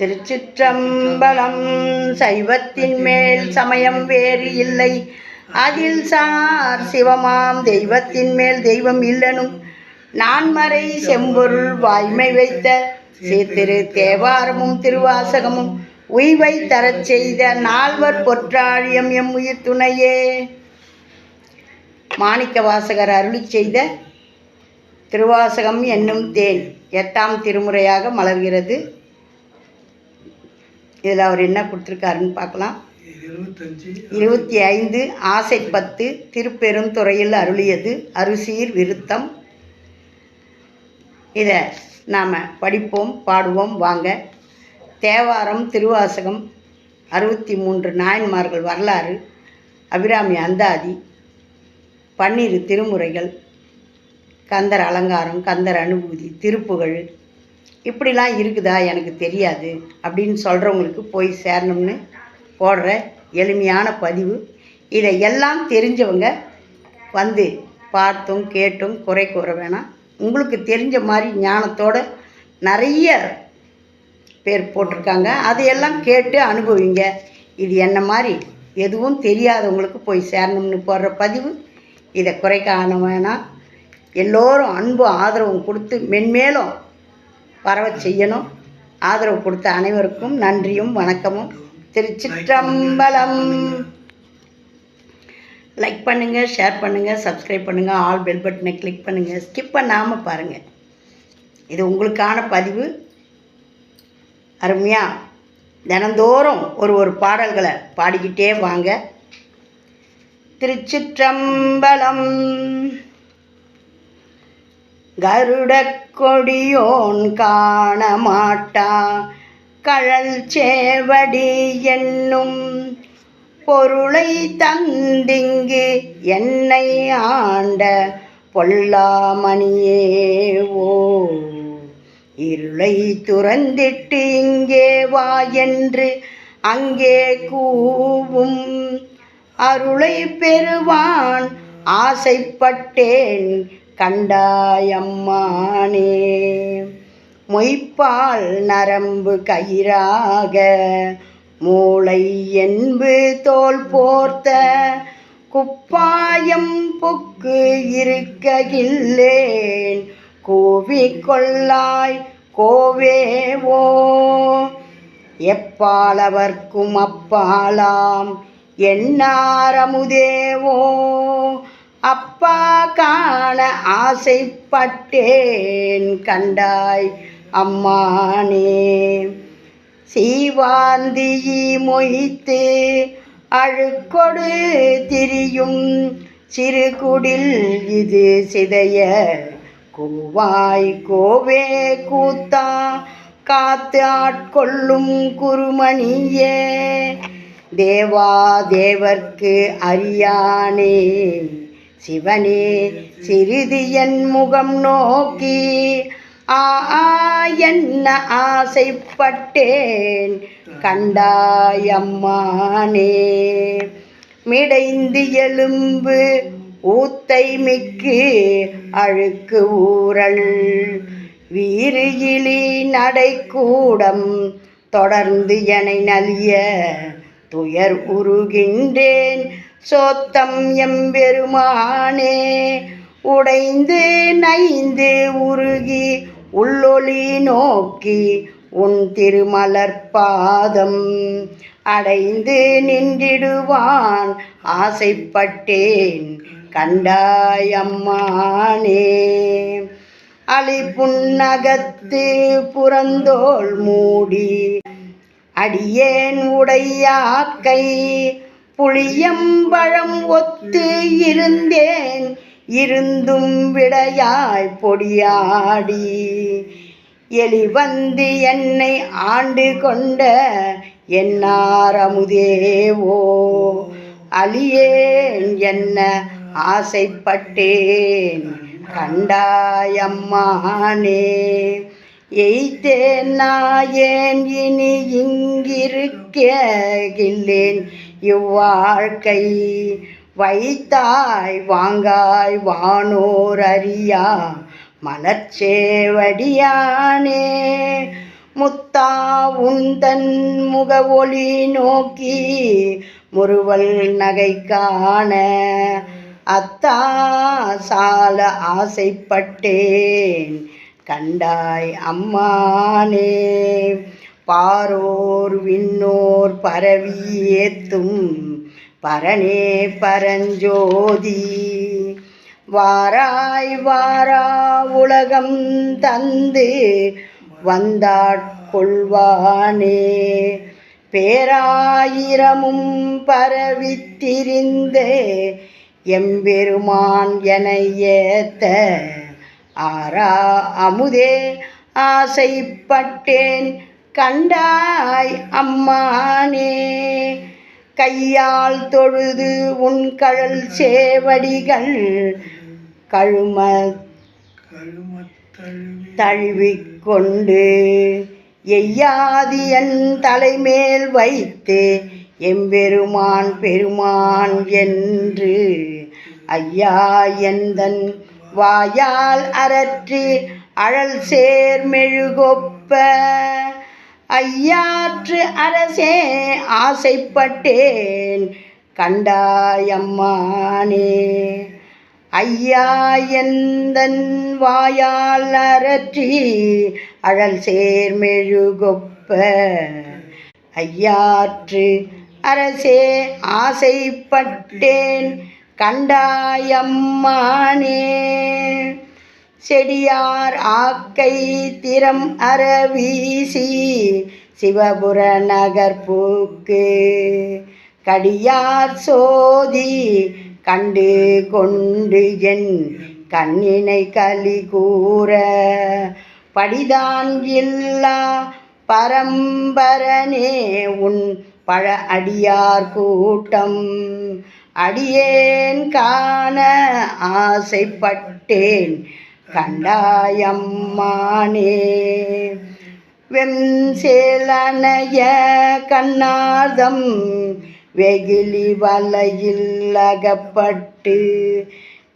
திருச்சிற்றம்பலம் சைவத்தின் மேல் சமயம் வேறு இல்லை. அதில் சார் சிவமாம் தெய்வத்தின் மேல் தெய்வம் இல்லனும். நான்மறை செம்பொருள் வாய்மை வைத்த சீர்திரு தேவாரமும் திருவாசகமும் உய்வை தரச் செய்த நால்வர் பொற்றாழியம் எம் உயிர் துணையே. மாணிக்க வாசகர் அருளி செய்த திருவாசகம் என்னும் தேன் எட்டாம் திருமுறையாக மலர்கிறது. இதில் அவர் என்ன கொடுத்துருக்காருன்னு பார்க்கலாம். இருபத்தி ஐந்து ஆசை பத்து திருப்பெருந்துறையில் அருளியது அருசீர் விருத்தம். இதை நாம் படிப்போம் பாடுவோம் வாங்க. தேவாரம் திருவாசகம் அறுபத்தி மூன்று நாயன்மார்கள் வரலாறு அபிராமி அந்தாதி பன்னிரு திருமுறைகள் கந்தர் அலங்காரம் கந்தர் அனுபூதி திருப்புகழ் இப்படிலாம் இருக்குதா எனக்கு தெரியாது அப்படின்னு சொல்கிறவங்களுக்கு போய் சேரணும்னு போடுற எளிமையான பதிவு. இதை எல்லாம் தெரிஞ்சவங்க வந்து பார்த்தும் கேட்டும் குறை கூற வேணாம். உங்களுக்கு தெரிஞ்ச மாதிரி ஞானத்தோட நிறைய பேர் போட்டிருக்காங்க. அதையெல்லாம் கேட்டு அனுபவிங்க. இது என்ன மாதிரி? எதுவும் தெரியாதவங்களுக்கு போய் சேரணும்னு போடுற பதிவு. இதை குறைக்க வேணாம். எல்லோரும் அன்பு ஆதரவும் கொடுத்து மென்மேலும் பரவச் செய்யணும். ஆதரவு கொடுத்த அனைவருக்கும் நன்றியும் வணக்கமும். திருச்சிற்றம்பலம். லைக் பண்ணுங்கள் ஷேர் பண்ணுங்கள் சப்ஸ்கிரைப் பண்ணுங்கள் ஆல் பெல் பட்டனை கிளிக் பண்ணுங்கள் ஸ்கிப் பண்ணாமல் பாருங்கள் இது உங்களுக்கான பதிவு. அருமையாக தினந்தோறும் ஒரு ஒரு பாடல்களை பாடிக்கிட்டே வாங்க. திருச்சிற்றம்பலம். கருடக் கொடியோன் காண மாட்டா கழல் சேவடி என்னும் பொருளை தந்திங்கு என்னை ஆண்ட பொல்லாமணியே ஓ. இருளை துறந்திட்டு இங்கே வா என்று அங்கே கூவும் அருளை பெறுவான். ஆசைப்பட்டேன் கண்டாயம்மானே. மொய்ப்பால் நரம்பு கயிறாக மூளை என்பு தோல் போர்த்த குப்பாயம் புக்கு இருக்ககில்லேன் கூவிக்கொள்ளாய் கோவேவோ எப்பாலவர்க்கும் அப்பாலாம் என்னாரமுதேவோ அப்பா காண ஆசைப்பட்டேன் கண்டாய் அம்மானே. சீவாந்தியி மொய்த்து அழுக்கொடு திரியும் சிறுகுடில் இது சிதைய கூவாய் கோவே கூத்தா காத்து ஆட்கொள்ளும் குருமணியே. தேவா தேவர்க்கு அறியானே. சிவனே சிறிது என் முகம் நோக்கி ஆ என்ன ஆசைப்பட்டேன்? கண்டாயம்மானே மிடைந்து எலும்பு ஊத்தை மிக்கு அழுக்கு ஊரல் வீறு இழி நடைக்கூடம் தொடர்ந்து எனை நலிய துயர் உருகின்றேன். சோத்தம் எம்பெருமானே உடைந்து நைந்து உருகி உள்ளொளி நோக்கி உன் திருமலர் பாதம் அடைந்து நின்றிடுவான் ஆசைப்பட்டேன் கண்டாயம்மானே அலிப்புன்னகத்து புறந்தோள் மூடி அடியேன் உடையாக்கை புளியம்பழம் ஒத்து இருந்தேன். இருந்தும் விடையாய் பொடியாடி. எலி வந்து என்னை ஆண்டு கொண்ட என்னாரமுதேவோ அலியேன் என்ன ஆசைப்பட்டேன். கண்டாயம்மானே எய்த்தேன் நாயேன் இனி இங்கிருக்கேன் இவ்வாழ்க்கை வைத்தாய் வாங்காய் வானோர் அறியா மலர்ச்சேவடியானே. முத்தா உந்தன் முக ஒளி நோக்கி முறுவல் நகை காண அத்தா சால ஆசைப்பட்டேன் கண்டாய் அம்மானே. பாரோர் விண்ணோர் பரவி ஏத்தும் பரனே பரஞ்சோதி. வாராய் வாரா உலகம் தந்து வந்தாட்கொள்வானே பேராயிரமும் பரவித்திரிந்தே எம்பெருமான் என ஏத்த ஆரா அமுதே ஆசைப்பட்டேன். கண்டாய் அம்மானே கையால் தொழுது உன் கழல் சேவடிகள் கழும தழுவிக்கொண்டு எய்யாதி என் தலைமேல் வைத்து எம்பெருமான் பெருமான் என்று ஐயா எந்தன் வாயால் அரற்றி அழல் சேர் மெழுகொப்ப ஐயாற்று அரசே ஆசைப்பட்டேன். கண்டாயம்மானே ஐயா எந்தன் வாயால் அரற்றி அழல் சேர்மெழுகொப்ப ஐயாற்று அரசே ஆசைப்பட்டேன். கண்டாயம்மானே செடியார் ஆக்கை திறம் அறவீசி சிவபுர நகர்பூக்கு கடியார் சோதி கண்டு கொண்டு என் கண்ணினை களி கூற. படிதான் இல்லா பரம்பரனே உன் பழ அடியார் கூட்டம். அடியேன் காண ஆசைப்பட்டேன். கண்டாயம்மானே. வெம்சேலனைய கண்ணார்தம் வெகிலி வலையில் அகப்பட்டு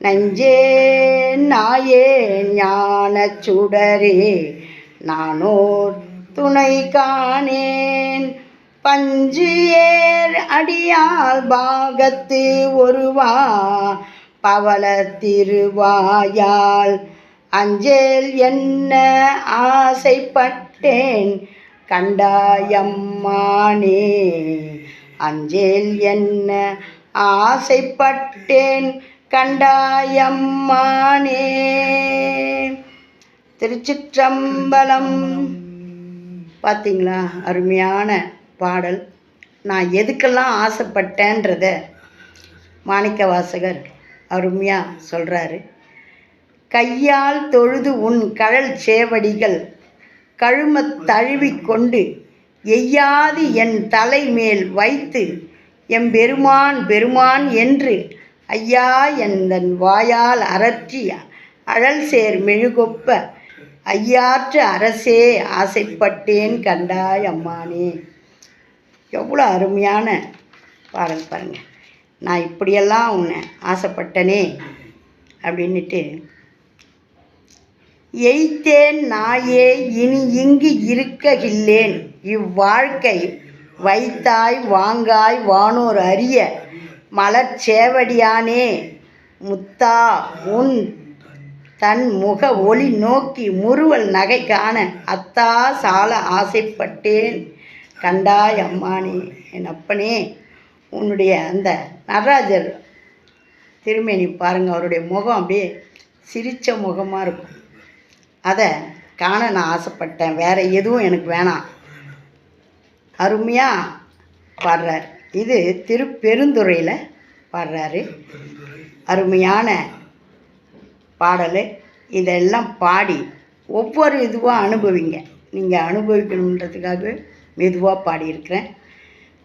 நஞ்சே நாயே ஞான சுடரே நானோர் துணை காணேன். பஞ்சு ஏர் அடியால் பாகத்து ஒருவா பவள திருவாயால் அஞ்சேல் என்ன ஆசைப்பட்டேன்? கண்டாயம்மானே அஞ்சேல் என்ன ஆசைப்பட்டேன்? கண்டாயம்மானே. திருச்சிற்றம்பலம். பார்த்தீங்களா அருமையான பாடல். நான் எதுக்கெல்லாம் ஆசைப்பட்டேன்றத மாணிக்க வாசகர் அருமையாக சொல்கிறாரு கையால் தொழுது உன் கழல் சேவடிகள். கழுமத் தழுவிக் கொண்டு எய்யாது என் தலைமேல் வைத்து எம்பெருமான் பெருமான் என்று ஐயா எந்தன் வாயால் அரற்றி அழல் சேர் மெழுகொப்ப ஐயாற்று அரசே ஆசைப்பட்டேன் கண்டாய் அம்மானே. எவ்வளோ அருமையான பாடல் பாருங்கள் நான் இப்படியெல்லாம் உன்னை ஆசைப்பட்டனே அப்படின்னுட்டு எய்த்தேன் நாயே இனி இங்கு இருக்ககில்லேன் இவ்வாழ்க்கை வைத்தாய் வாங்காய் வானோர் அறிய மலர்ச்சேவடியானே முத்தா உன் தன் முக ஒளி நோக்கி முறுவல் நகை காண அத்தா சால ஆசைப்பட்டேன். கண்டாய் அம்மானே என் அப்பனே. உன்னுடைய அந்த நடராஜர் திருமேனி பாருங்கள் அவருடைய முகம் அப்படியே சிரித்த முகமாக இருக்கும். அதை காண நான் ஆசைப்பட்டேன். வேறு எதுவும் எனக்கு வேணாம். அருமையாக பாடுறார். இது திருப்பெருந்துறையில் பாடுறாரு. அருமையான பாடல். இதெல்லாம் பாடி ஒவ்வொரு இதுவாக அனுபவிங்க. நீங்கள் அனுபவிக்கணுன்றதுக்காக மெதுவாக பாடியிருக்கிறேன்.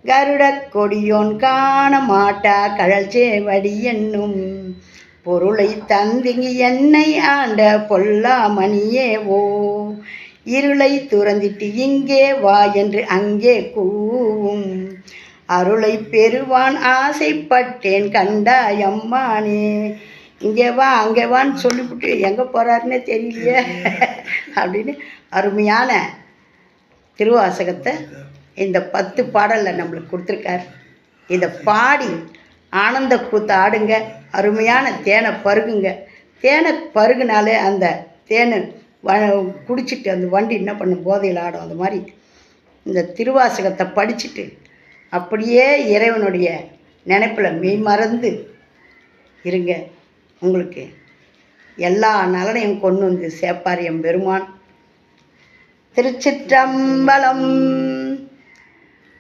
கருட கொடியோன் காண மாட்டா கழல் சேவடி என்னும் பொருளை தந்திங்கி என்னை ஆண்ட பொல்லாமணியே ஓ இருளை துறந்திட்டு இங்கே வா என்று அங்கே கூவும். அருளை பெறுவான் ஆசைப்பட்டேன் கண்டாய் அம்மானே. இங்கே வா அங்கே வான்னு சொல்லிவிட்டு எங்கே போகிறாருன்னே தெரியலையே அப்படின்னு அருமையான திருவாசகத்தை இந்த பத்து பாடலில் நம்மளுக்கு கொடுத்துருக்காரு. இதை பாடி ஆனந்த கூத்து ஆடுங்க. அருமையான தேனை பருகுங்க. தேனை பருகுனாலே அந்த தேனை வ குடிச்சிட்டு அந்த வண்டி என்ன பண்ணும்? போதையில் ஆடும். அது மாதிரி இந்த திருவாசகத்தை படிச்சுட்டு அப்படியே இறைவனுடைய நினைப்பில் மெய் மறந்து இருங்க. உங்களுக்கு எல்லா நலனையும் கொண்டு வந்து சேப்பாரியம் பெருமான் திருச்சிற்றம்பலம்